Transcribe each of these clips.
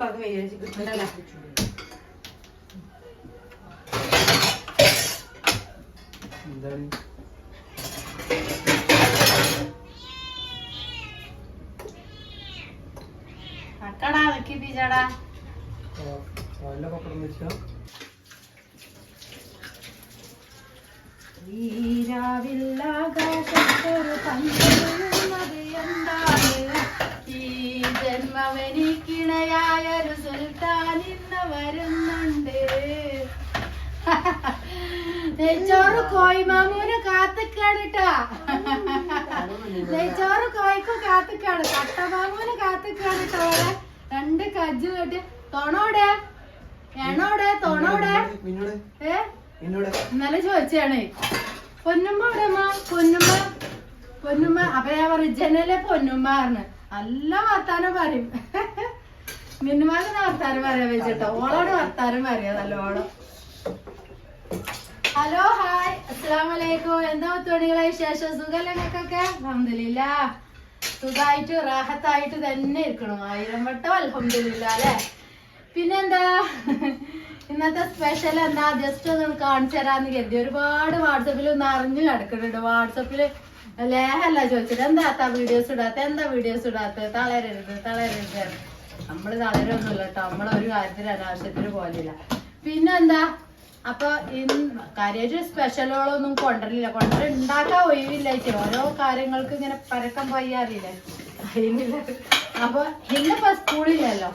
പകം വിചാരിച്ച് കിട്ടണ്ടല്ലോ എന്താണ്? അക്കടാ വെക്കി പിജടാ. വല്ല പപ്പടം വെച്ചാ. ഈരാവില്ലാകാശത്തൊരു പന്തലുന്നത് എന്താണ്? ഈ ജന്മവനിക്കിണയായൊരു സുൽത്താൻ ഇന്ന് വരുന്നുണ്ട്. നെയ്ച്ചോറ് കോയിമാമൂന് കാത്തിക്കാണിട്ടാ നെയ്ച്ചോറ് കോയിക്ക് കാത്തിക്കാണ്. കട്ടമാമൂന് കാത്തിക്കാണിട്ടോ അവിടെ രണ്ട് കജ്ജ് കെട്ടി. തൊണോടെ? എണോടെ? തൊണോടെ? ഏ? ഇന്നലെ ചോദിച്ചാണേ പൊന്നുമ്മ ഇവിടെ പൊന്നുമ്മ. പൊന്നുമ്മ. അപ്പൊ ഞാൻ പറഞ്ഞു ജനലെ പൊന്നുമ്മ പറഞ്ഞു. നല്ല വർത്താനം പറയും. മിന്നുമാക്ക് വർത്താനം പറയാൻ വെച്ചിട്ടോ. ഓളോട് വർത്താനം പറയാ നല്ലോണം. Hello hi. അലൈക്കും എന്താ തുണികളെ വിശേഷം? സുഖല്ലേ നിങ്ങൾക്കൊക്കെ? അൽഹംദുലില്ല. സുഖായിട്ട് റാഹത്തായിട്ട് തന്നെ ഇരിക്കണം. ആയിരം വട്ടം അൽഹംദുലില്ല അല്ലേ? പിന്നെന്താ? ഇന്നത്തെ സ്പെഷ്യൽ എന്താ? ജസ്റ്റ് ഒന്ന് കാണിച്ചു തരാന്ന് കരുതി. ഒരുപാട് വാട്സപ്പിൽ അറിഞ്ഞു കിടക്കുന്നുണ്ട് വാട്സപ്പിൽ ലേഹല്ല ചോദിച്ചത് എന്താ വീഡിയോസ് ഇടാത്ത? എന്താ വീഡിയോസ് ഇടാത്ത? തളരരുത് തളരരുത് നമ്മൾ തളരൊന്നുമില്ല കേട്ടോ. നമ്മളെ ഒരു കാര്യത്തിന് അനാവശ്യത്തിന് പോലില്ല പിന്നെന്താ? അപ്പൊ കാര്യമായിട്ട് സ്പെഷ്യലുകളൊന്നും കൊണ്ടുവരില്ല കൊണ്ടുവര ഉണ്ടാക്കാൻ ഒഴിവില്ല ഓരോ കാര്യങ്ങൾക്ക് ഇങ്ങനെ പരക്കം പയ്യാറില്ലേ? അപ്പൊ ഇന്നിപ്പോ സ്കൂളില്ലല്ലോ.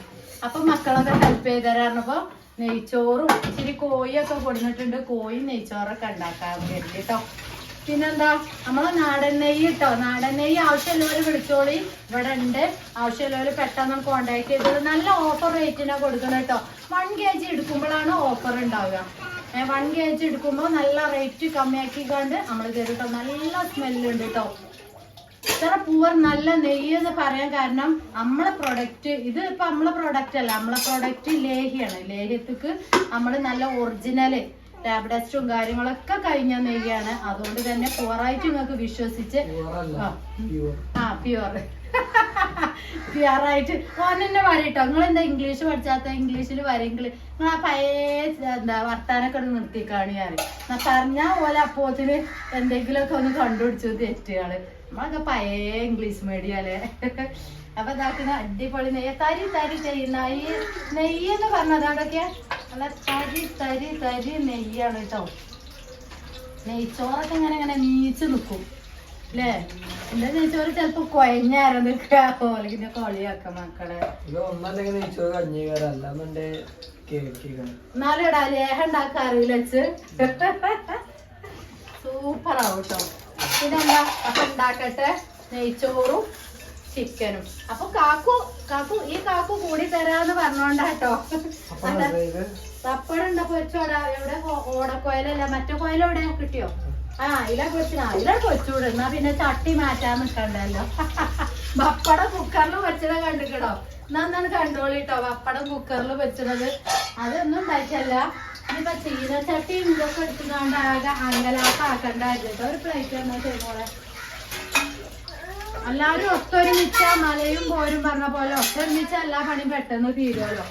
അപ്പൊ മക്കളൊക്കെ ഹെൽപ്പ് ചെയ്ത് തരാറിനപ്പോ നെയ്ച്ചോറും ഇച്ചിരി കോഴിയൊക്കെ കൊടുത്തിട്ടുണ്ട് കോഴി നെയ്ച്ചോറൊക്കെ ഉണ്ടാക്കാൻ കേട്ടോ. പിന്നെന്താ? നമ്മളെ നാടൻ നെയ്യ് കേട്ടോ നാടൻ നെയ്യ് ആവശ്യമുള്ളവർ വിളിച്ചോളി. ഇവിടെ ഉണ്ട് ആവശ്യമുള്ളവർ പെട്ടെന്ന് കോണ്ടാക്ട് ചെയ്തത് നല്ല ഓഫർ റേറ്റിനാ കൊടുക്കണം കേട്ടോ. വൺ കെ ജി എടുക്കുമ്പോഴാണ് ഓഫർ ഉണ്ടാവുക. വൺ കെ ജി എടുക്കുമ്പോൾ നല്ല റേറ്റ് കമ്മിയാക്കി കണ്ട് നമ്മൾ കേട്ടോ. നല്ല സ്മെല്ലുണ്ട് കേട്ടോ. ഇത്ര പൂവർ നല്ല നെയ്യ് എന്ന് പറയാൻ കാരണം നമ്മളെ പ്രൊഡക്റ്റ് ഇത് ഇപ്പൊ നമ്മളെ പ്രൊഡക്റ്റ് അല്ല. നമ്മളെ പ്രൊഡക്റ്റ് ലേഹിയാണ്. ലേഹ്യത്തിക്ക് നമ്മൾ നല്ല ഒറിജിനൽ ടാബ് ടെസ്റ്റും കാര്യങ്ങളൊക്കെ കഴിഞ്ഞ നെയ്യാണ് അതുകൊണ്ട് തന്നെ പ്യുവറായിട്ട് നിങ്ങൾക്ക് വിശ്വസിച്ച് ആ. പ്യുവർ പ്യുവറായിട്ട് ആയിട്ട്. ഓനെന്നെ പറയട്ടോ നിങ്ങൾ എന്താ ഇംഗ്ലീഷ് പഠിച്ചാത്ത? ഇംഗ്ലീഷിൽ വരെങ്കിൽ നിങ്ങൾ ആ പഴയ എന്താ വർത്താനൊക്കെ നിർത്തി കാണിയാറ് പറഞ്ഞാ പോലെ അപ്പോത്തിന് എന്തെങ്കിലുമൊക്കെ ഒന്ന് കണ്ടുപിടിച്ചു തെറ്റുകൾ. നമ്മളൊക്കെ പഴയ ഇംഗ്ലീഷ് മീഡിയം അല്ലേ? അപ്പൊ ഇതാക്കുന്ന അടിപൊളി നെയ്യ. തരി തരി ചെയ്യുന്ന ഈ നെയ്യ് എന്ന് പറഞ്ഞത് അവിടെയൊക്കെ? നല്ല തരി തരി തരി നെയ്യാണ് കേട്ടോ. നെയ്ച്ചോറൊക്കെ ഇങ്ങനെ ഇങ്ങനെ നീച്ച് നിൽക്കും അല്ലേ? എന്റെ നെയ്ച്ചോറ് ചിലപ്പോ കൊഴഞ്ഞാരം നിൽക്കുക? അല്ലെങ്കിൽ കൊളിയാക്ക മക്കളെ. എന്നാലും ഇടാ ലേഹ ഉണ്ടാക്കാൻ അറിയില്ല വെച്ച് സൂപ്പറാവും കേട്ടോ. പിന്നെന്താ അപ്പൊ ഉണ്ടാക്കട്ടെ നെയ്ച്ചോറും ചിക്കനും അപ്പൊ കാക്കു കാക്കു ഈ കാക്കു കൂടി തരാന്ന് പറഞ്ഞോണ്ടാട്ടോ പപ്പടം ഉണ്ടോ പൊരിച്ചോടാ എവിടെ? ഓടക്കോയിലല്ല? മറ്റേ കോയില എവിടെ? കിട്ടിയോ? ആ ഇല പൊരിച്ചാ ഇല കൊച്ചൂട്. എന്നാ പിന്നെ ചട്ടി മാറ്റാൻ നിക്കണ്ടല്ലോ. പപ്പടം കുക്കറിൽ വെച്ചത് കണ്ടിക്കണോ? എന്നാ ഒന്നാണ് കണ്ടോളിട്ടോ പപ്പടം കുക്കറിൽ വെച്ചത്. അതൊന്നും ഉണ്ടായിട്ടല്ല. ഇനിയിപ്പൊ ചീനച്ചട്ടി ഇതൊക്കെ എടുത്തുകൊണ്ട് ആകെ അങ്കലാപ്പാക്കണ്ടായിരുന്നു ഒരു പ്ലേറ്റ് എന്നാ ചെയ്യുമ്പോളെ എല്ലാരും ഒത്തൊരുമിച്ച മലയും പോരും പറഞ്ഞ പോലെ ഒത്തൊരുമിച്ച എല്ലാ പണിയും പെട്ടെന്ന് തീരുമല്ലോ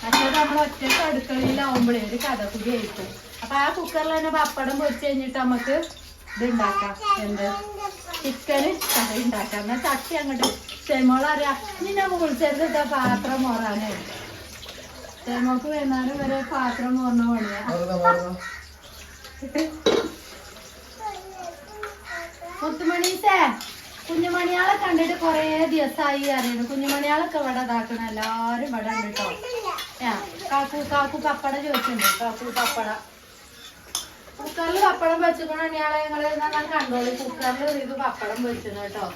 പക്ഷേ നമ്മൾ ഒറ്റയ്ക്ക് അടുക്കളയിലാവുമ്പോഴേ ഒരു കഥ കൂടി ആയിരിക്കും. അപ്പൊ ആ കുക്കറിൽ തന്നെ പപ്പടം പൊരിച്ച് കഴിഞ്ഞിട്ട് നമുക്ക് ഇത് ഉണ്ടാക്കാം എന്ത്? ചിക്കന് കറി ഉണ്ടാക്കാം എന്നാ ചട്ടി അങ്ങോട്ട്. ചെമോളറിയാ ഇനി വിളിച്ചരുത് കേട്ടോ പാത്രം മോറാനായി ചെമോക്ക് വരുന്നാലും വരെ പാത്രം മോർന്ന പണിയാ. മുത്തുമണീസേ കുഞ്ഞുമണിയാളെ കണ്ടിട്ട് കൊറേ ദിവസമായി അറിയുന്നു. കുഞ്ഞുമണിയാളൊക്കെ ഇവിടെ ഇതാക്കണം എല്ലാരും ഇവിടെ ഉണ്ട് കേട്ടോ. ആ കാക്കു കാക്കു പപ്പട ചോദിച്ചിട്ടുണ്ട്. കാക്കു പപ്പട. കുക്കറിൽ പപ്പടം വെച്ചിക്കണ ഇയാളെ ഞങ്ങൾ എന്നാൽ കണ്ടോളി. കുക്കറിൽ ഇത് പപ്പടം വെച്ചിരുന്നു കേട്ടോ.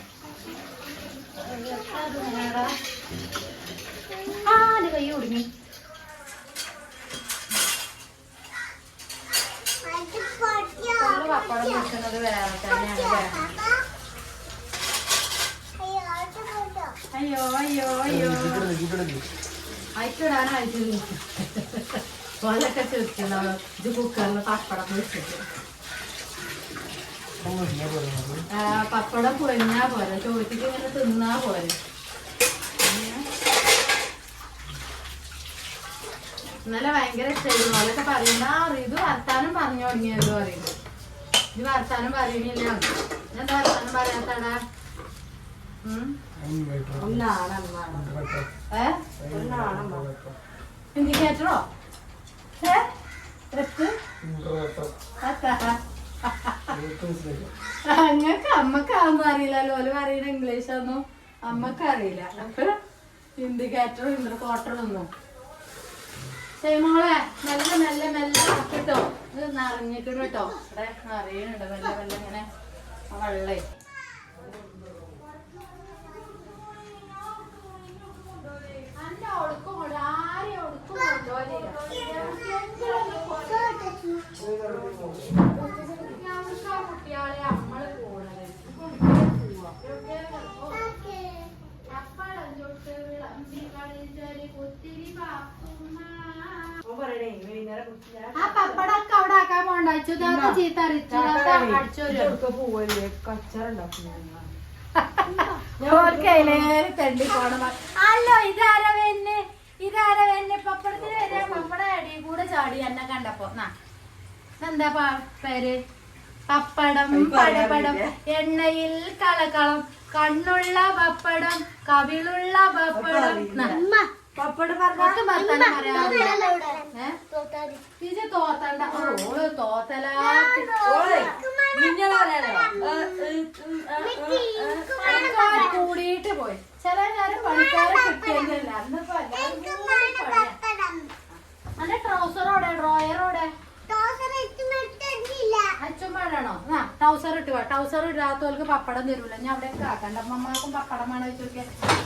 ആ കൈ ഒടുങ്ങി പപ്പടം വെക്കുന്നത് വേറെ തന്നെയാണ് അല്ലേ അയ്യോ അയ്യോ അയ്യോ. ഓലൊക്കെ ഇത് കുക്കറിൽ പപ്പടം പൊരിഞ്ഞാ പോരെ ചോറ്റിക്ക് ഇങ്ങനെ തിന്നാ പോരെ. ഇന്നലെ ഭയങ്കര ഇഷ്ടമായിരുന്നു അതൊക്കെ പറയുന്ന ഇത് വർത്താനം പറഞ്ഞു തുടങ്ങിയല്ലോ പറയുന്നു ഇത് വർത്താനം പറയണില്ല. എന്താ വർത്താനം പറയാത്തടാ ഉം? ഇൻഡിക്കേറ്ററോ അങ്ങക്ക് അമ്മയ്ക്ക് ആവുമ്പോ അറിയില്ലല്ലോ ഓൽ പറയുന്ന ഇംഗ്ലീഷ് ഒന്നും അമ്മയ്ക്ക് അറിയില്ല അപ്പൊ ഇൻഡിക്കേറ്ററും ഇന്റർകോട്ടറും ഒന്നും മോളെ മെല്ലെ മെല്ലെ മെല്ലെ ആക്കിട്ടോ ഇത് നിറഞ്ഞിട്ടുണ്ട് കേട്ടോ ഇവിടെ നിറയുന്നുണ്ട് മെല്ലെ മെല്ലെ ഇങ്ങനെ വെള്ളേ അന്റെ ഒടുക്കും ആരെയും ഒടുക്കും കുട്ടികളെ നമ്മൾ പോണത് ആ പപ്പടൊക്കെ അവിടെ ആക്കാൻ പോണ്ട? അച്ചു ചീത്ത അരിച്ചു പോവല്ലേ? കച്ചറ ഓർക്കയിലേറെ തെണ്ടി പോണം അല്ലോ ഇതാരാ വെന്നെ ഇതാരാ എന്നെ? പപ്പടത്തിന് വരാൻ പപ്പട അടി കൂടെ ചാടി എന്നെ കണ്ടപ്പോ. എന്താ പേര്? പപ്പടം പടപടം എണ്ണയിൽ കളകളം കണ്ണുള്ള പപ്പടം കവിളുള്ള പപ്പടം. പപ്പടം തോത്തണ്ട. ഓൾ തോത്തലാ. പണിക്കാര് കൂടിയിട്ട് പോയി. ചില നേരം പണിക്കാരെ കിട്ടിയതല്ല അന്നിപ്പോ എല്ലാവരും കൂടി പണിയാ. അന്റെ ട്രൗസറോടെ ഡ്രോയറോടെ അച്ഛന്മാരാണോ ആ ടൗസർ ഇട്ട് ടൗസർ ഇടാത്തവർക്ക് പപ്പടം തരൂല. ഞാൻ അവിടെ കാക്കണ്ട അമ്മമാർക്കും പപ്പടം വേണം വെച്ചോക്കെ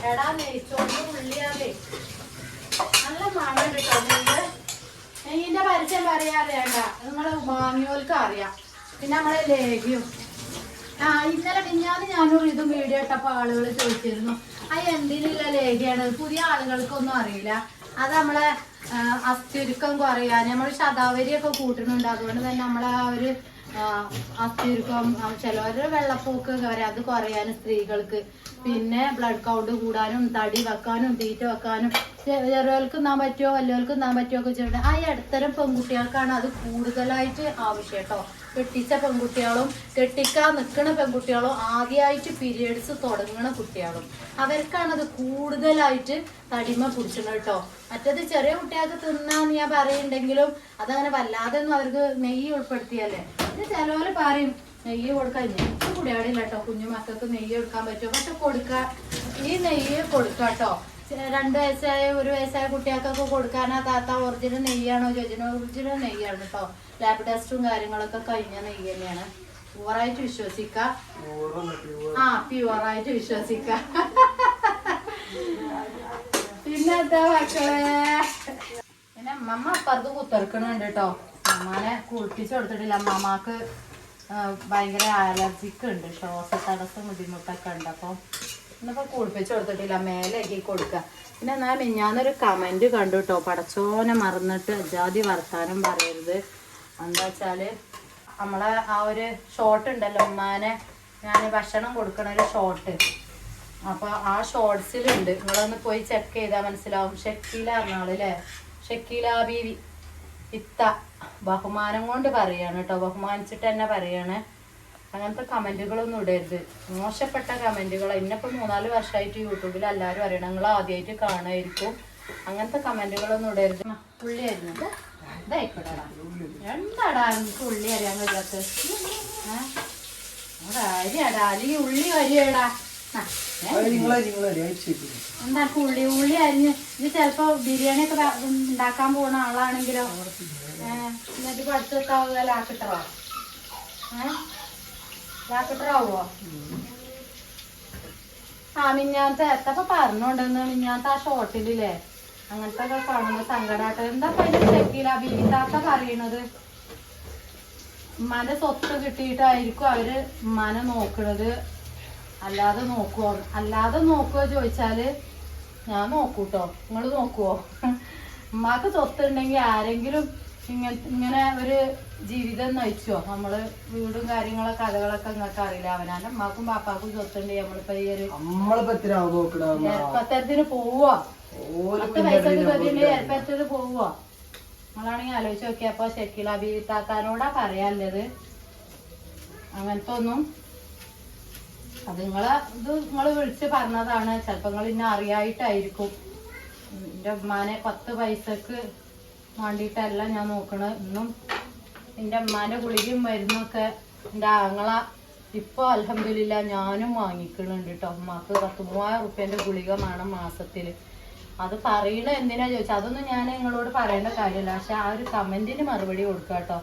എടാ നെയ്ച്ചോറ് ഉള്ളിയാലേ നല്ല മണം കിട്ടോ നെയ്യ് നെയ്യിന്റെ പരിചയം പറയാറിയണ്ട. നിങ്ങൾ വാങ്ങിയോൽക്ക് അറിയാം. പിന്നെ നമ്മളെ ലേഖ്യം ആ ഇന്നലെ മിഞ്ഞാന്ന് ഞാനൊരു ഇതും വീഡിയോ ഇട്ടപ്പോ ആളുകൾ ചോദിച്ചിരുന്നു. അത് എന്തിനുള്ള ലേഖയാണ്? പുതിയ ആളുകൾക്കൊന്നും അറിയില്ല. അത് നമ്മളെ അസ്ഥിരുക്കം കുറയാൻ നമ്മൾ ശതാവരിയൊക്കെ കൂട്ടുന്നുണ്ട്. അതുകൊണ്ട് തന്നെ നമ്മളെ ആ ഒരു അസ്ഥിരുക്കം ചിലവര് വെള്ളപ്പൊക്ക് വരെ അത് കുറയാൻ സ്ത്രീകൾക്ക്. പിന്നെ ബ്ലഡ് കൗണ്ട് കൂടാനും തടി വെക്കാനും തീറ്റ വെക്കാനും ചെറിയവർക്ക് നാൻ പറ്റുമോ വലിയവർക്ക് നാൻ പറ്റുമോ ഒക്കെ ചെയ്യുന്നുണ്ട് ആ ഇടത്തരം പെൺകുട്ടികൾക്കാണ് അത് കൂടുതലായിട്ട് ആവശ്യം കേട്ടോ. കെട്ടിച്ച പെൺകുട്ടികളും കെട്ടിക്കാൻ നിൽക്കുന്ന പെൺകുട്ടികളും ആദ്യമായിട്ട് പീരിയഡ്സ് തുടങ്ങുന്ന കുട്ടികളും. അവർക്കാണ് അത് കൂടുതലായിട്ട് തടിമ പിടിച്ചണം കേട്ടോ. മറ്റത് ചെറിയ കുട്ടികൾക്ക് തിന്നാന്ന് ഞാൻ പറയുന്നുണ്ടെങ്കിലും അതങ്ങനെ വല്ലാതെ ഒന്നും അവർക്ക് നെയ്യ് ഉൾപ്പെടുത്തിയല്ലേ. ഇത് ചിലവര് പറയും നെയ്യ് കൊടുക്കാൻ എനിക്ക് ഇല്ല കേട്ടോ. കുഞ്ഞു മക്കൾക്ക് നെയ്യ് കൊടുക്കാൻ പറ്റുമോ പക്ഷെ കൊടുക്ക ഈ നെയ്യ് കൊടുക്കാം കേട്ടോ. രണ്ട് വയസ്സായ ഒരു വയസ്സായ കുട്ടികൾക്കൊക്കെ കൊടുക്കാനാ താത്ത ഒറിജിനൽ നെയ്യാണോ ചോദിച്ചത് ഒറിജിനൽ നെയ്യാണ് കേട്ടോ ലാബ് ടെസ്റ്റും കാര്യങ്ങളൊക്കെ കഴിഞ്ഞ നെയ്യ് തന്നെയാണ്. പ്യുവറായിട്ട് വിശ്വസിക്ക. ആ പ്യുവറായിട്ട് വിശ്വസിക്ക. പിന്നെ എന്താ മക്കളെ? പിന്നെ അമ്മമ്മ അപ്പുറത്ത് കുത്തിറക്കണുണ്ട് കേട്ടോ അമ്മാനെ കുളിപ്പിച്ചു കൊടുത്തിട്ടില്ല. അമ്മമാക്ക് ഭയങ്കര അലർജിക്ക് ഉണ്ട് ശ്വാസ തടസ്സം ബുദ്ധിമുട്ടൊക്കെ ഉണ്ട്. അപ്പോൾ ഇന്നിപ്പോ കുളിപ്പിച്ച് കൊടുത്തിട്ടില്ല മേലേക്ക് കൊടുക്കുക പിന്നെ എന്നാൽ മിഞ്ഞാന്നൊരു കമന്റ് കണ്ടു കേട്ടോ പടച്ചോനെ മറന്നിട്ട് അജാതി വർത്താനം പറയരുത്. എന്താ വെച്ചാൽ നമ്മളെ ആ ഒരു ഷോട്ട് ഉണ്ടല്ലോ ഉമ്മാനെ ഞാൻ ഭക്ഷണം കൊടുക്കണ ഒരു ഷോട്ട് അപ്പോൾ ആ ഷോർട്സിലുണ്ട് നിങ്ങളൊന്ന് പോയി ചെക്ക് ചെയ്താൽ മനസ്സിലാവും. ഷക്കീല എന്നാളല്ലേ ഷക്കീല ബീവി. ഇത്ത. ബഹുമാനം കൊണ്ട് പറയാണ് കേട്ടോ ബഹുമാനിച്ചിട്ട് തന്നെ പറയാണ്. അങ്ങനത്തെ കമന്റുകളൊന്നും ഇടരുത്. മോശപ്പെട്ട കമന്റുകൾ ഇന്നിപ്പോ മൂന്നാൽ വർഷമായിട്ട് യൂട്യൂബിൽ എല്ലാവരും അറിയണം നിങ്ങൾ ആദ്യമായിട്ട് കാണായിരിക്കും അങ്ങനത്തെ കമന്റുകളൊന്നും ഇടരുത്. പുള്ളി അരിഞ്ഞത് എനിക്ക് ഉള്ളി അറിയാൻ കഴിയാത്ത കാര്യടാ അല്ലെങ്കിൽ ഉള്ളി അരിയടാ. എന്താ ഉള്ളി ഉള്ളി അരിഞ്ഞ് ഇത് ചിലപ്പോ ബിരിയാണി ഒക്കെ ഉണ്ടാക്കാൻ പോകുന്ന ആളാണെങ്കിലോ. എന്നിട്ട് പഠിച്ചെത്താവുക ലാക്കിട്ടറോ ഏഹ് ആ മിഞ്ഞാത്ത എത്തപ്പ പറഞ്ഞോണ്ടെന്ന് മിഞ്ഞാത്ത ആ ഷോട്ടിലില്ലേ? അങ്ങനത്തെ ഒക്കെ കാണുമ്പോ സങ്കടാട്ടോ എന്താ പൈന ചെക്കിയില്ല പറയണത് ഉമ്മാന്റെ സ്വത്ത് കിട്ടിയിട്ടായിരിക്കും അവർ മന നോക്കണത്. അല്ലാതെ നോക്കുവോ? അല്ലാതെ നോക്കുവോ ചോദിച്ചാൽ ഞാൻ നോക്കൂട്ടോ. നിങ്ങൾ നോക്കുവോ? ഉമ്മാക്ക് സ്വത്ത് ഉണ്ടെങ്കിൽ ആരെങ്കിലും ഇങ്ങനെ ഇങ്ങനെ ഒരു ജീവിതം നയിച്ചോ? നമ്മൾ വീടും കാര്യങ്ങളൊക്കെ കഥകളൊക്കെ നിങ്ങൾക്ക് അറിയില്ല? അവനാന്റെ അമ്മാക്കും പാപ്പാക്കും സ്വത്തുണ്ട് നമ്മളിപ്പോ ഈ ഒരു ചെറുപ്പത്തരത്തിന് പോവോ? പത്ത് വയസ്സൊക്കെ ഏർപ്പത്തരത്തിന് പോവോ? നമ്മളാണെങ്കിൽ ആലോചിച്ച് നോക്കിയപ്പോ ഷെക്കില ബീത്താക്കാനോടാ പറയാനുള്ളത്. അങ്ങനത്തെ ഒന്നും അത് നിങ്ങളെ ഇത് നിങ്ങൾ വിളിച്ച് പറഞ്ഞതാണ്. ചിലപ്പോൾ നിങ്ങൾ ഇന്നെ അറിയായിട്ടായിരിക്കും. എന്റെ ഉമ്മാനെ പത്ത് പൈസക്ക് വേണ്ടിയിട്ടല്ല ഞാൻ നോക്കണത്. ഇന്നും എന്റെ അമ്മാന്റെ ഗുളികയും മരുന്നൊക്കെ എന്റെ ആങ്ങള ഇപ്പോൾ അലഹമില്ല ഞാനും വാങ്ങിക്കണുണ്ട് കേട്ടോ അമ്മയ്ക്ക് പത്ത് മൂവായിരം റുപ്യന്റെ ഗുളിക വേണം മാസത്തിൽ അത് പറയണ എന്തിനാ ചോദിച്ചാൽ അതൊന്നും ഞാൻ നിങ്ങളോട് പറയേണ്ട കാര്യമില്ല പക്ഷെ ആ ഒരു കമന്റിന് മറുപടി കൊടുക്കുക കേട്ടോ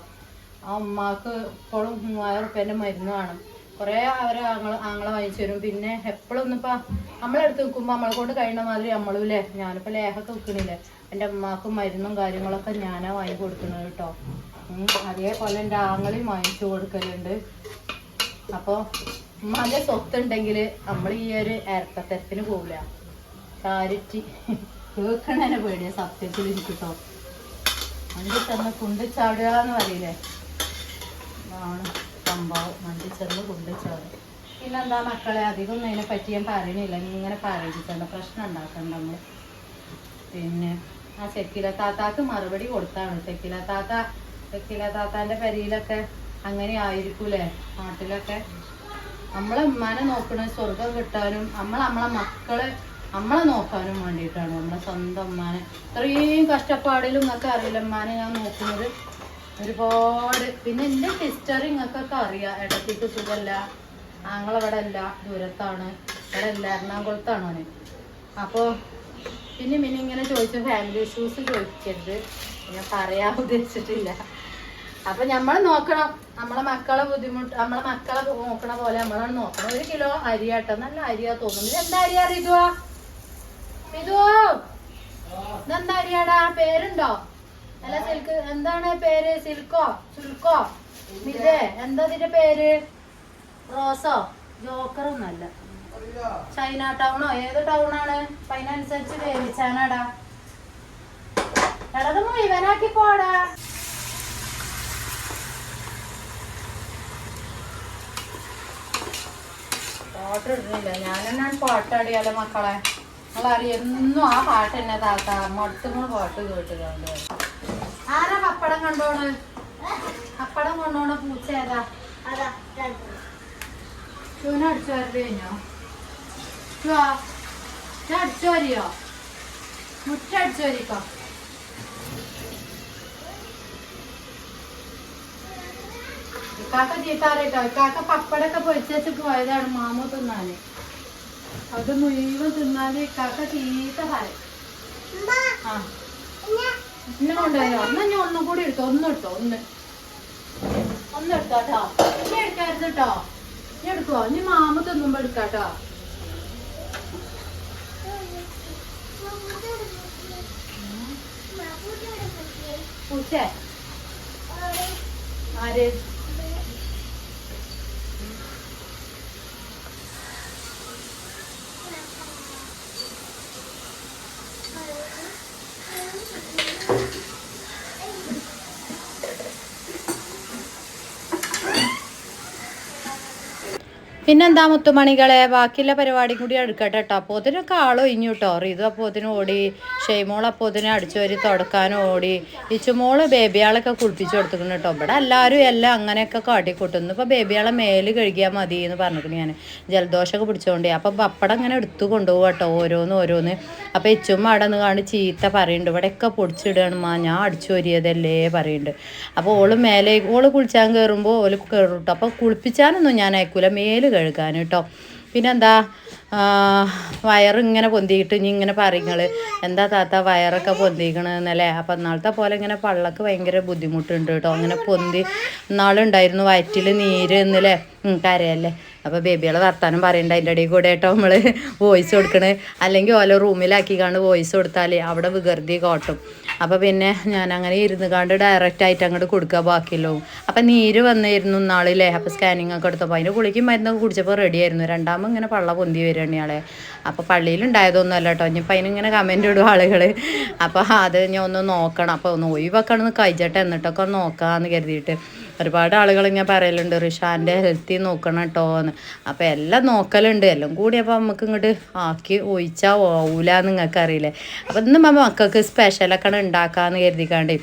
ആ ഉമ്മാക്ക് ഇപ്പോഴും മൂവായിരം റുപ്യന്റെ മരുന്ന് വേണം. കുറേ അവരെ ആങ്ങള ആങ്ങളെ വാങ്ങിച്ചു തരും. പിന്നെ എപ്പോഴും ഇപ്പം നമ്മളെടുത്ത് നിൽക്കുമ്പോൾ നമ്മളെ കൊണ്ട് കഴിയുന്ന മാതിരി നമ്മളും ഇല്ലേ ഞാനിപ്പോൾ ലേഹൊക്കെ വിൽക്കണില്ലേ? എന്റെ ഉമ്മാക്കും മരുന്നും കാര്യങ്ങളൊക്കെ ഞാനാ വാങ്ങി കൊടുക്കുന്നത് കേട്ടോ അതേപോലെ എന്റെ ആങ്ങളെയും വാങ്ങിച്ചു കൊടുക്കലുണ്ട്. അപ്പോൾ ഉമ്മാന്റെ സ്വത്തുണ്ടെങ്കിൽ നമ്മൾ ഈ ഒരു ഇരട്ടത്തരത്തിന് പോവില്ല ചാരിറ്റി കേൾക്കണേനെ പേടിയ സത്യത്തിൽ ഇരിക്കട്ടോ അതിൽ തന്നെ കുണ്ടിച്ചാടുക എന്ന് പറയില്ലേ? ആണ് സംഭവം. ചെറു ചെന്ന് പിന്നെ പിന്നെന്താ മക്കളെ അധികം അതിനെ പറ്റി ഞാൻ പറയണില്ല ഇങ്ങനെ പറയിച്ചിട്ടുണ്ട് പ്രശ്നം ഉണ്ടാക്കണ്ട നമ്മൾ പിന്നെ ആ ചെക്കില താത്താക്ക് മറുപടി കൊടുത്താണ്. ചെക്കില താത്ത ചെക്കില താത്താന്റെ പരിയിലൊക്കെ അങ്ങനെ ആയിരിക്കൂലേ? നാട്ടിലൊക്കെ. നമ്മളെ ഉമ്മാനെ നോക്കണ സ്വർഗം കിട്ടാനും നമ്മൾ നമ്മളെ മക്കളെ നമ്മളെ നോക്കാനും വേണ്ടിയിട്ടാണ്. നമ്മളെ സ്വന്തം ഉമ്മാനെ. ഇത്രയും കഷ്ടപ്പാടിലും ഒക്കെ അറിയില്ല ഉമ്മാനെ ഞാൻ നോക്കുന്നത്. ഒരുപാട്. പിന്നെ എന്റെ സിസ്റ്റർ ഇങ്ങക്കൊക്കെ അറിയാം. ഇടത്തേക്ക് സുഖമല്ല ആങ്ങളവിടെ അല്ല ദൂരത്താണ്. ഇവിടെ അല്ല എറണാകുളത്താണ് അവന് അപ്പോൾ പിന്നെ പിന്നെ ഇങ്ങനെ ചോദിച്ചു. ഫാമിലി ഇഷ്യൂസ് ചോദിക്കരുത്. ഞാൻ പറയാൻ ഉദ്ദേശിച്ചിട്ടില്ല. അപ്പൊ നമ്മൾ നോക്കണം. നമ്മളെ മക്കളെ ബുദ്ധിമുട്ട് നമ്മളെ മക്കളെ നോക്കണ പോലെ നമ്മളാണ് നോക്കണം. ഒരു കിലോ അരി ആട്ടെ. നല്ല അരിയാ തോന്നുന്നു. എന്താ അരിയാ റിതുവാ? എന്താ ഇതെന്താ അരിയാടാ? പേരുണ്ടോ? അല്ല സിൽക്ക് എന്താണ് പേര്? സിൽക്കോ? ചുൽക്കോ മിതേ എന്താ ഇതിന്റെ പേര്? റോസോ? ജോക്കറും അല്ല ചൈന ടൗണോ? ഏത് ടൗണാണ്? അതിനനുസരിച്ച് വേവിച്ചാനാടാ എടത് മുഴുവനാക്കി പോടാ. പാട്ട് ഇടുന്നില്ല. ഞാൻ തന്നെയാണ് പാട്ടാടിയാലോ മക്കളെ? നിങ്ങളറിയ? എന്നും ആ പാട്ട് തന്നെ താത്ത. മടുത്തുമ്പോൾ പാട്ട് കേട്ടുകൊണ്ട് ആരാ പപ്പടം കണ്ടോണ്? പപ്പടം കൊണ്ടോണ പൂച്ച ഏതാ? ചൂന അടിച്ചു ഞാൻ അടിച്ചു വരിയോ? മുറ്റ അടിച്ചു വരിക്കോ? ഇക്കാക്ക ചീത്താറിട്ടോ? ഇക്കാക്ക പപ്പടൊക്കെ പൊരിച്ചു പോയതാണ് മാമോ തിന്നാന്. അത് മുഴുവൻ തിന്നാൽ ഇക്കാക്ക ചീത്ത പറയും. ആ. കൊണ്ടുവരോ എന്നാ ഞാൻ ഒന്നും കൂടി എടുത്തോ? ഒന്നും എടുത്തോ? ഒന്ന്. ഒന്ന് എടുത്തോ കേട്ടോ? ഇനി എടുക്കരുത് കേട്ടോ. ഇനി എടുക്കുവോ? ഇനി മാമ തിന്നുമ്പോ എടുക്കാട്ടോ പൂച്ചേ. ആര്? പിന്നെന്താ മുത്തുമണികളെ? ബാക്കിയുള്ള പരിപാടിയും കൂടി എടുക്കട്ടെ കേട്ടോ അപ്പോൾ അതിനൊക്കെ ആളൊഴിഞ്ഞു കേട്ടോ റിതു അപ്പോൾ അതിന് ഓടി ഷെയ്മോൾ അപ്പോൾ അതിനെ അടിച്ചു വരി തുടക്കാനും ഓടി ഇച്ചുമോൾ ബേബിയാളൊക്കെ കുളിപ്പിച്ചു കൊടുത്തിട്ടുണ്ട് കേട്ടോ ഇവിടെ എല്ലാവരും എല്ലാം അങ്ങനെയൊക്കെ കാട്ടിക്കൂട്ടുന്നു ഇപ്പോൾ ബേബിയാളെ മേൽ കഴുകിയാൽ മതി എന്ന് പറഞ്ഞിട്ട് ഞാൻ ജലദോഷമൊക്കെ പിടിച്ചുകൊണ്ട് അപ്പോൾ പപ്പടം അങ്ങനെ എടുത്തു കൊണ്ടുപോകും കേട്ടോ ഓരോന്ന് ഓരോന്ന്. അപ്പോൾ ഇച്ചുമ്മ അവിടെ നിന്ന് കാണി ചീത്ത പറയുന്നുണ്ട് ഇവിടെയൊക്കെ പൊടിച്ചിടുകയാണ് മാ ഞാൻ അടിച്ചു വരിയതല്ലേ പറയുന്നുണ്ട് അപ്പോൾ ഓൾ മേലെ ഓൾ കുളിച്ചാൻ കയറുമ്പോൾ ഓൽ കയറും കേട്ടോ അപ്പോൾ കുളിപ്പിച്ചാനൊന്നും ഞാൻ അയക്കൂല. മേൽ കഴുകാൻ കേട്ടോ. പിന്നെന്താ വയറിങ്ങനെ പൊന്തിയിട്ട് ഇനി ഇങ്ങനെ പറയുങ്ങൾ എന്താ താത്ത വയറൊക്കെ പൊന്തിക്കണെന്നല്ലേ? അപ്പം നാളത്തെ പോലെ ഇങ്ങനെ പള്ളക്ക് ഭയങ്കര ബുദ്ധിമുട്ടുണ്ട് കേട്ടോ. അങ്ങനെ പൊന്തി നാളുണ്ടായിരുന്നു വയറ്റിൽ നീര് എന്നല്ലേ? കരയല്ലേ? അപ്പോൾ ബേബികളെ വർത്താനം പറയണ്ട അതിന്റെ ഇടയിൽ കൂടെ കേട്ടോ നമ്മൾ വോയിസ് കൊടുക്കണേ. അല്ലെങ്കിൽ ഓരോ റൂമിലാക്കി കണ്ട് വോയിസ് കൊടുത്താൽ അവിടെ വികൃതി കാട്ടും. അപ്പോൾ പിന്നെ ഞാൻ അങ്ങനെ ഇരുന്ന് കണ്ട് ഡയറക്റ്റ് ആയിട്ട് അങ്ങോട്ട് കൊടുക്കുക ബാക്കിയല്ലോ അപ്പം നീര് വന്നിരുന്നു നാളില്ലേ അപ്പോൾ സ്കാനിങ് ഒക്കെ എടുത്തപ്പോൾ അതിന്റെ കുളിക്കും മരുന്നൊക്കെ കുടിച്ചപ്പോൾ റെഡി ആയിരുന്നു. രണ്ടാമത് ഇങ്ങനെ പള്ള പൊന്തി വരികയാണ് ഇയാളെ. അപ്പോൾ പള്ളിയിലുണ്ടായതൊന്നും അല്ല കേട്ടോ ഇനിയിപ്പോൾ അതിനിങ്ങനെ കമന്റ് ഇടും ആളുകൾ അപ്പോൾ അത് ഞാൻ ഒന്ന് നോക്കണം. അപ്പോൾ ഒന്ന് ഒഴിവാക്കണം കഴിച്ചട്ടെ എന്നിട്ടൊക്കെ നോക്കാമെന്ന് കരുതിയിട്ട്. ഒരുപാട് ആളുകൾ ഇങ്ങനെ പറയലുണ്ട് റിഷാന്റെ ഹെൽത്തി നോക്കണം കേട്ടോ എന്ന് അപ്പോൾ എല്ലാം നോക്കലുണ്ട്. എല്ലാം കൂടി അപ്പോൾ നമുക്ക് ഇങ്ങോട്ട് ആക്കി ഒഴിച്ചാൽ ഓവൂല നിങ്ങൾക്കറിയില്ലേ അപ്പോൾ ഇന്ന് മക്കൾക്ക് സ്പെഷ്യലൊക്കെ ഉണ്ടാക്കാമെന്ന് കരുതിക്കാണ്ടേ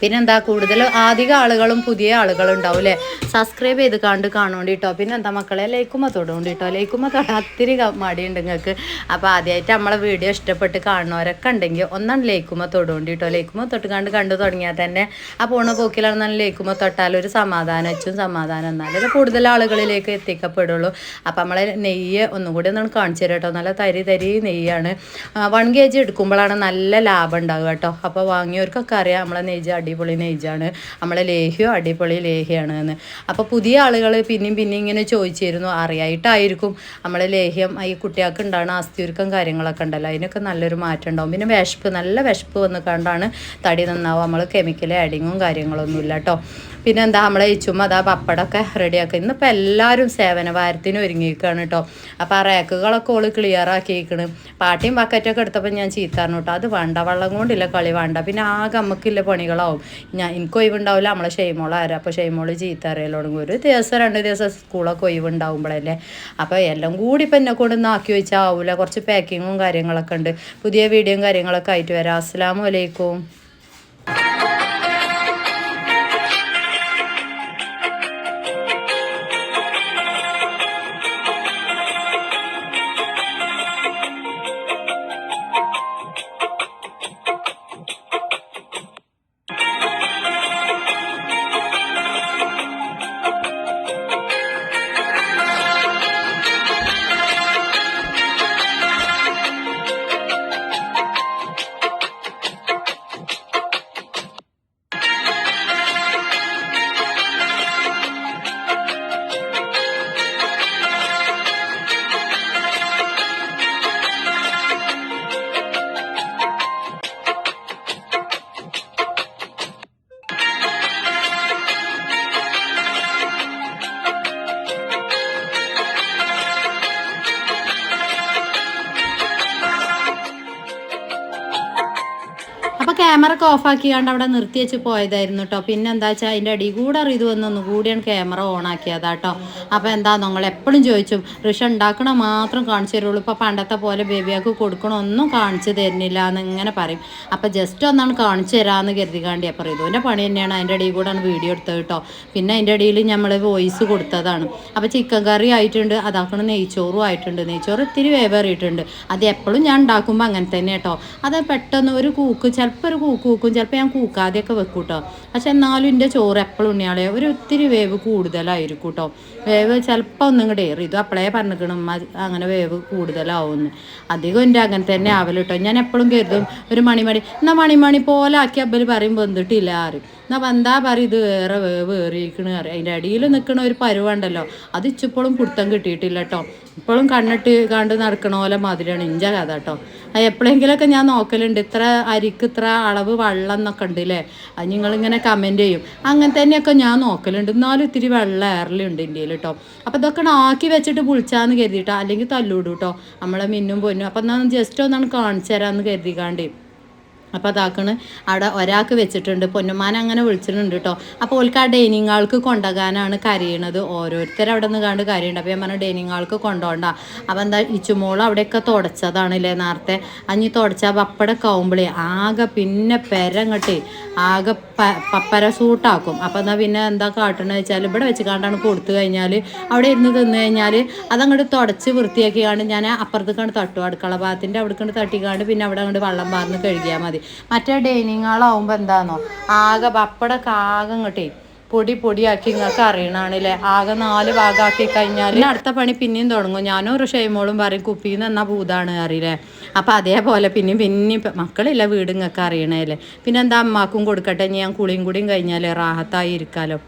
പിന്നെന്താ കൂടുതൽ അധികം ആളുകളും പുതിയ ആളുകളും ഉണ്ടാവും അല്ലേ സബ്സ്ക്രൈബ് ചെയ്ത് കണ്ട് കാണുകൊണ്ട് കേട്ടോ പിന്നെ എന്താ മക്കളെ ലൈക്കുമ്പ തൊടുകൊണ്ട് കേട്ടോ തൊടാൻ ഒത്തിരി ക- മടിയുണ്ട് നിങ്ങൾക്ക് അപ്പോൾ ആദ്യമായിട്ട് നമ്മളെ വീഡിയോ ഇഷ്ടപ്പെട്ട് കാണുന്നവരൊക്കെ ഉണ്ടെങ്കിൽ ഒന്നാണ് ലൈക്കുമ്പ തൊടുകൊണ്ട് കേട്ടോ ലൈക്കുമ്പോൾ തൊട്ട് കണ്ട് കണ്ടു തുടങ്ങിയാൽ തന്നെ ആ പോണ പോക്കിലാണ് നല്ല ലൈക്കുമ്പോൾ തൊട്ടാൽ ഒരു സമാധാനം വെച്ചും സമാധാനം. എന്നാലും കൂടുതൽ ആളുകളിലേക്ക് എത്തിക്കപ്പെടുള്ളൂ. അപ്പോൾ നമ്മളെ നെയ്യ് ഒന്നും കൂടി ഒന്ന് കാണിച്ചു തരാം കേട്ടോ നല്ല തരി തരി നെയ്യാണ്. വൺ കെ ജി എടുക്കുമ്പോഴാണ് നല്ല ലാഭം ഉണ്ടാവുക കേട്ടോ അപ്പോൾ വാങ്ങിയവർക്കൊക്കെ അറിയാം നമ്മളെ നെയ്ജ് അടിപൊളി നെയ്ജാണ് നമ്മളെ ലേഹ്യം അടിപൊളി ലേഹ്യമാണ് എന്ന്. അപ്പോൾ പുതിയ ആളുകൾ പിന്നെയും പിന്നെയും ഇങ്ങനെ ചോദിച്ചിരുന്നു അറിയായിട്ടായിരിക്കും നമ്മളെ ലേഹ്യം ഈ കുട്ടികൾക്ക് ഉണ്ടാകുന്ന അസ്ഥിയുരുക്കം കാര്യങ്ങളൊക്കെ ഉണ്ടല്ലോ. അതിനൊക്കെ നല്ലൊരു മാറ്റം ഉണ്ടാവും. പിന്നെ വിശപ്പ് നല്ല വിശപ്പ് വന്ന് കണ്ടാണ് തടി നന്നാവും. നമ്മൾ കെമിക്കൽ ആഡിങ്ങും കാര്യങ്ങളൊന്നുമില്ല കേട്ടോ പിന്നെ എന്താ നമ്മളെ ഇച്ചും അതാ പപ്പടമൊക്കെ റെഡിയാക്കുക ഇന്നിപ്പോൾ എല്ലാവരും സേവന വാരത്തിന് ഒരുങ്ങിയിരിക്കുകയാണ് കേട്ടോ അപ്പോൾ ആ റേക്കുകളൊക്കെ ഓൾ ക്ലിയർ ആക്കിയിരിക്കണ്. പാട്ടിയും ബക്കറ്റൊക്കെ എടുത്തപ്പോൾ ഞാൻ ചീത്താറിന് കേട്ടോ അത് വേണ്ട വെള്ളം കൊണ്ടില്ല കളി വേണ്ട. പിന്നെ ആകെ നമുക്കില്ല പണികളാവും. ഞാൻ എനിക്ക് ഒഴിവുണ്ടാവില്ല നമ്മളെ ഷെയ്മോൾ ആരാ? അപ്പോൾ ഷെയ്മോൾ ചീത്ത അറിയാൻ തുടങ്ങും ഒരു ദിവസം രണ്ട് ദിവസം സ്കൂളൊക്കെ ഒഴിവുണ്ടാവുമ്പോഴല്ലേ അപ്പോൾ എല്ലാം കൂടി ഇപ്പം എന്നെ കൊണ്ട് നാക്കി വെച്ചാൽ ആവില്ല കുറച്ച് പാക്കിങ്ങും കാര്യങ്ങളൊക്കെ ഉണ്ട്. പുതിയ വീഡിയോയും കാര്യങ്ങളൊക്കെ ആയിട്ട് വരാം. അസ്സാം വലൈക്കും ക്യാമറ ഒക്കെ ഓഫാക്കി അവിടെ നിർത്തി വെച്ച് പോയതായിരുന്നു കേട്ടോ പിന്നെ എന്താ വെച്ചാൽ അതിന്റെ അടി കൂടെ ഇത് വന്ന്. കൂടിയാണ് ക്യാമറ ഓൺ ആക്കിയതാ കേട്ടോ അപ്പോൾ എന്താ നിങ്ങൾ എപ്പോഴും ചോദിച്ചു ഋഷ ഉണ്ടാക്കണ മാത്രം കാണിച്ചു തരുള്ളൂ. ഇപ്പോൾ പണ്ടത്തെ പോലെ ബേബിയാക്ക് കൊടുക്കണമൊന്നും കാണിച്ചു തരുന്നില്ല എന്ന് ഇങ്ങനെ പറയും. അപ്പോൾ ജസ്റ്റ് ഒന്നാണ് കാണിച്ചു തരാമെന്ന് കരുതിക്കാണ്ടി അപ്പോൾ ഇതുവിന്റെ പണി തന്നെയാണ്. അതിന്റെ ഇടയിൽ കൂടെയാണ് വീഡിയോ എടുത്തത് കേട്ടോ. പിന്നെ അതിന്റെ ഇടയിൽ നമ്മൾ വോയിസ് കൊടുത്തതാണ്. അപ്പോൾ ചിക്കൻ കറി ആയിട്ടുണ്ട്. അതാക്കണ നെയ്ച്ചോറും ആയിട്ടുണ്ട്. നെയ്ച്ചോറ് ഇത്തിരി വേവേറിയിട്ടുണ്ട് അത് എപ്പോഴും ഞാൻ ഉണ്ടാക്കുമ്പോൾ അങ്ങനെ തന്നെ കേട്ടോ. അത് പെട്ടെന്ന് ഒരു കൂക്ക് ചിലപ്പോൾ ഒരു കൂക്ക് കൂക്കും. ചിലപ്പോൾ ഞാൻ കൂക്കാതെയൊക്കെ വെക്കും കേട്ടോ. പക്ഷെ എന്നാലും എന്റെ ചോറ് എപ്പോഴും ഉണ്ണിയാളെ ഒരു ഒത്തിരി വേവ് കൂടുതലായിരിക്കും കേട്ടോ. വേവ് ചിലപ്പോൾ ഒന്നും കൂടെ ഏറി. ഇത് അപ്പോഴേ പറഞ്ഞിക്കണം അങ്ങനെ വേവ് കൂടുതലാവുമെന്ന് അധികം എന്റെ അങ്ങനെ തന്നെ ആവലോട്ടോ ഞാൻ എപ്പോഴും കരുതും ഒരു മണിമണി എന്നാൽ മണിമണി പോലെ ആക്കി അബ്ബൽ പറയുമ്പോൾ എന്തിട്ടില്ല? ആരും എന്നാൽ വന്താ പറ ഇത് വേറെ വേവ് ഏറിയിരിക്കണ് അതിന്റെ അടിയിൽ നിൽക്കണ ഒരു പരുവുണ്ടല്ലോ. അത് ഇച്ചിപ്പോഴും പിടുത്തം കിട്ടിയിട്ടില്ല കേട്ടോ ഇപ്പോഴും കണ്ണിട്ട് കണ്ട് നടക്കണ പോലെ മാതിരിയാണ്. ഇഞ്ച കഥ കേട്ടോ അത് എപ്പോഴെങ്കിലൊക്കെ ഞാൻ നോക്കലുണ്ട്. ഇത്ര അരിക്ക് ഇത്ര അളവ് വെള്ളം എന്നൊക്കെ ഉണ്ട് അല്ലേ അത് നിങ്ങളിങ്ങനെ കമന്റ് ചെയ്യും. അങ്ങനെ തന്നെയൊക്കെ ഞാൻ നോക്കലുണ്ട്. എന്നാലും ഇത്തിരി വെള്ളം ഏറലുണ്ട് ഇന്ത്യയിൽ കേട്ടോ അപ്പോൾ ഇതൊക്കെ ആക്കി വെച്ചിട്ട് പുളിച്ചാന്ന് കരുതിയിട്ടോ അല്ലെങ്കിൽ തല്ലൂടും കേട്ടോ നമ്മളെ മിന്നും പൊന്നും. അപ്പം എന്നാൽ ജസ്റ്റ് ഒന്നാണ് കാണിച്ചു തരാമെന്ന് കരുതിക്കാണ്ട്. അപ്പോൾ അതാക്കണ്. അവിടെ ഒരാൾക്ക് വെച്ചിട്ടുണ്ട്. പൊന്നുമാൻ അങ്ങനെ വിളിച്ചിട്ടുണ്ട് കേട്ടോ അപ്പോൾ ഓൾക്ക് ആ ഡൈനിങ് ആൾക്ക് കൊണ്ടുപോകാനാണ് കരയണത്. ഓരോരുത്തർ അവിടെ നിന്ന് കണ്ട് കരയുണ്ട്. അപ്പോൾ ഞാൻ പറഞ്ഞു ഡൈനിങ് ആൾക്ക് കൊണ്ടുപോകണ്ട അപ്പോൾ എന്താ ഇച്ചുമോൾ അവിടെയൊക്കെ തുടച്ചതാണല്ലേ നേരത്തെ. അഞ്ഞി തുടച്ച പപ്പടൊക്കെ ആവുമ്പോഴേ ആകെ പിന്നെ പെരങ്ങട്ടെ. ആകെ പ പപ്പര സൂട്ടാക്കും. അപ്പോൾ എന്നാൽ പിന്നെ എന്താ കാട്ടണമെന്ന് വെച്ചാൽ ഇവിടെ വെച്ച് കണ്ടാണ് കൊടുത്തു കഴിഞ്ഞാൽ അവിടെ ഇരുന്ന് തിന്നു കഴിഞ്ഞാൽ അതങ്ങോട്ട് തുടച്ച് വൃത്തിയാക്കിയാണ് ഞാൻ അപ്പുറത്ത് കണ്ട് തട്ടു. അടുക്കള ഭാഗത്തിന്റെ അവിടെ കണ്ട് തട്ടിക്കാണ്ട് പിന്നെ അവിടെ അങ്ങോട്ട് വെള്ളം പാർന്ന് കഴുകിയാൽ മതി. മറ്റേ ഡൈനിങ് ഹാളാവുമ്പോൾ എന്താണെന്നോ ആകെ പപ്പടൊക്കെ ആകെ ഇങ്ങോട്ടേ പൊടി പൊടിയാക്കി നിങ്ങൾക്ക് അറിയണാണല്ലേ? ആകെ നാല് ഭാഗമാക്കി കഴിഞ്ഞാൽ പിന്നെ അടുത്ത പണി പിന്നെയും തുടങ്ങും. ഞാനും ഒരു ഷെയ്മോളും പറയും കുപ്പിയിൽ നിന്ന് ഭൂതാണ് അറിയില്ലേ? അപ്പം അതേപോലെ പിന്നെയും പിന്നെയും മക്കളില്ല വീട് നിങ്ങൾക്ക് അറിയണേല്ലേ പിന്നെ എന്താ അമ്മാക്കും കൊടുക്കട്ടെ ഞാൻ കുളിയും കൂടിയും കഴിഞ്ഞാൽ റാഹത്തായി ഇരിക്കാലോ.